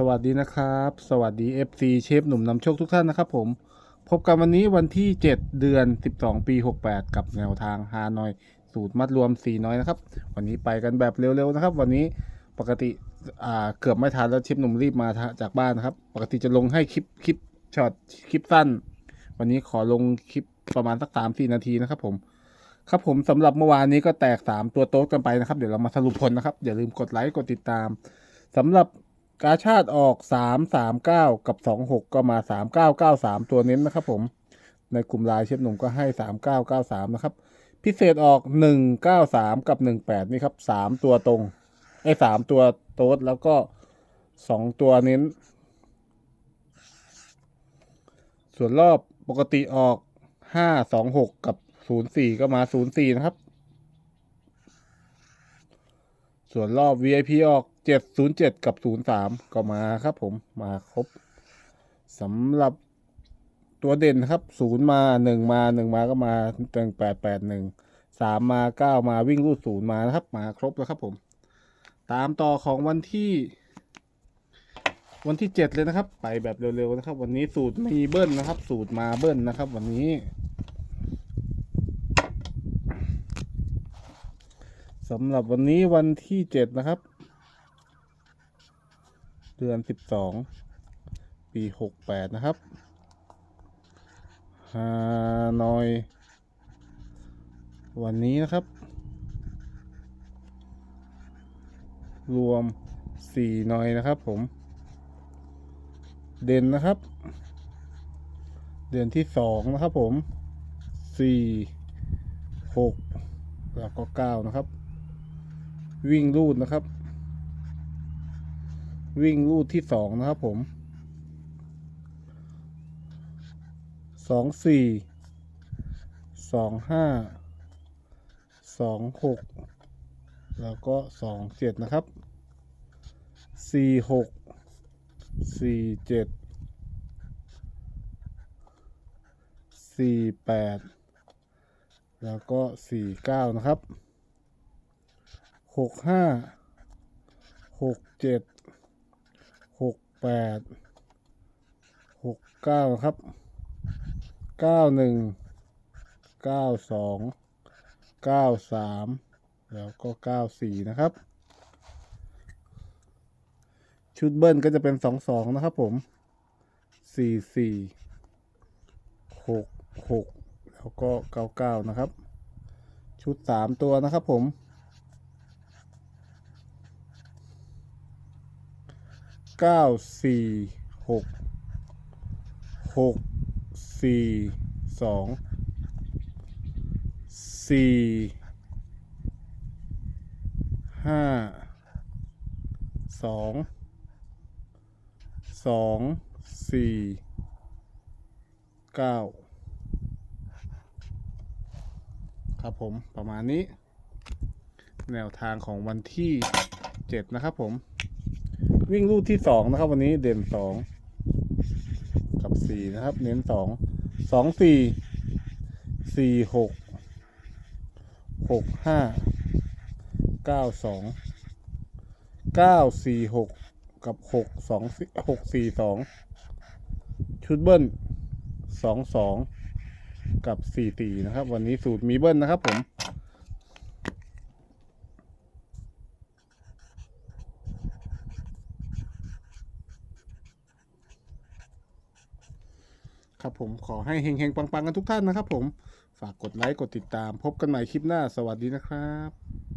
สวัสดีนะครับ สวัสดี FC เชฟหนุ่มนำโชคทุกท่านนะครับผม พบกันวันนี้วันที่ 7 เดือน 12 ปี 68 กับแนวทางฮานอย สูตรมัดรวม 4 น้อยนะครับ วันนี้ไปกันแบบเร็วๆนะครับ วันนี้ปกติอ่าเกือบไม่ทันแล้วเชฟหนุ่มรีบมาจากบ้านนะครับ ปกติจะลงให้คลิปคลิปช็อตคลิปสั้น วันนี้ขอลงคลิปประมาณสัก 3-4 นาทีนะครับผมครับผมสำหรับเมื่อวานนี้ก็แตก 3 ตัวโต๊ะกันไปนะครับ เดี๋ยวเรามาสรุปผลนะครับ อย่าลืมกดไลค์กดติดตามสำหรับ กาชาติออก3 3 9กับ2 6ก็มา3 9 9 3ตัวเน้นนะครับผมในกลุ่มลน์เชฟหนุ่มก็ให้3 9 9 3นะครับ พิเศษออก1 9 3กับ1 8นี่ครับ3ตัวตรงไอ้สามตัวโต๊ดแล้วก็2ตัวเน้น ส่วนรอบปกติออก5 2 6กับ0 4ก็มา0 4นะครับ ส่วนรอบ VIP ออก 707 กับ 03 ก็มาครับผมมาครบสำหรับตัวเด่นครับ 0 มา 1 มา 1 มาก็มา1 8 8 1 3 มา 9 มาวิ่งรูด0มานะครับ มาครบแล้วครับผม ตามต่อของวันที่ วันที่ 7 เลยนะครับ ไปแบบเร็วๆนะครับ วันนี้สูตรมีเบิ้ลนะครับ สูตรมาเบิ้ลนะครับ วันนี้ สำหรับวันนี้วันที่เจ็ดนะครับ เดือนสิบสองปีหกแปดนะครับฮานอย วันนี้นะครับ รวมสี่หน่อยนะครับผม เด่นนะครับ เดือนที่สองนะครับผมสี่หกแล้วก็เก้านะครับ วิ่งรูดนะครับ วิ่งรูดที่สองนะครับผมสองสี่สองห้าสองหกแล้วก็สองเจ็ดนะครับสี่หกสี่เจ็ดสี่แปดแล้วก็สี่เก้านะครับ หกห้าหกเจ็ดหกแปดหกเก้าครับเก้าหนึ่งเก้าสองเก้าสามแล้วก็เก้าสี่นะครับ ชุดเบิ้ลก็จะเป็นสองสองนะครับผมสี่สี่หกหกแล้วก็เก้าเก้านะครับ ชุดสามตัวนะครับผม เก้าสี่หกหกสี่สองสี่ห้าสองสองสี่เก้าครับผมประมาณนี้ แนวทางของวันที่เจ็ดนะครับผม วิ่งลูกที่สองนะครับวันนี้เด่นสองกับสี่นะครับ เน้นสองสองสี่สี่หกหกห้าเก้าสองเก้าสี่หกกับหกสองหกสี่สองชุดเบิ้ลสองสองกับสี่สี่นะครับ วันนี้สูตรมีเบิ้ลนะครับผม ครับผมขอให้เฮงๆ ปังๆ กันทุกท่านนะครับผม ฝากกดไลค์ กดติดตาม พบกันใหม่คลิปหน้า สวัสดีนะครับ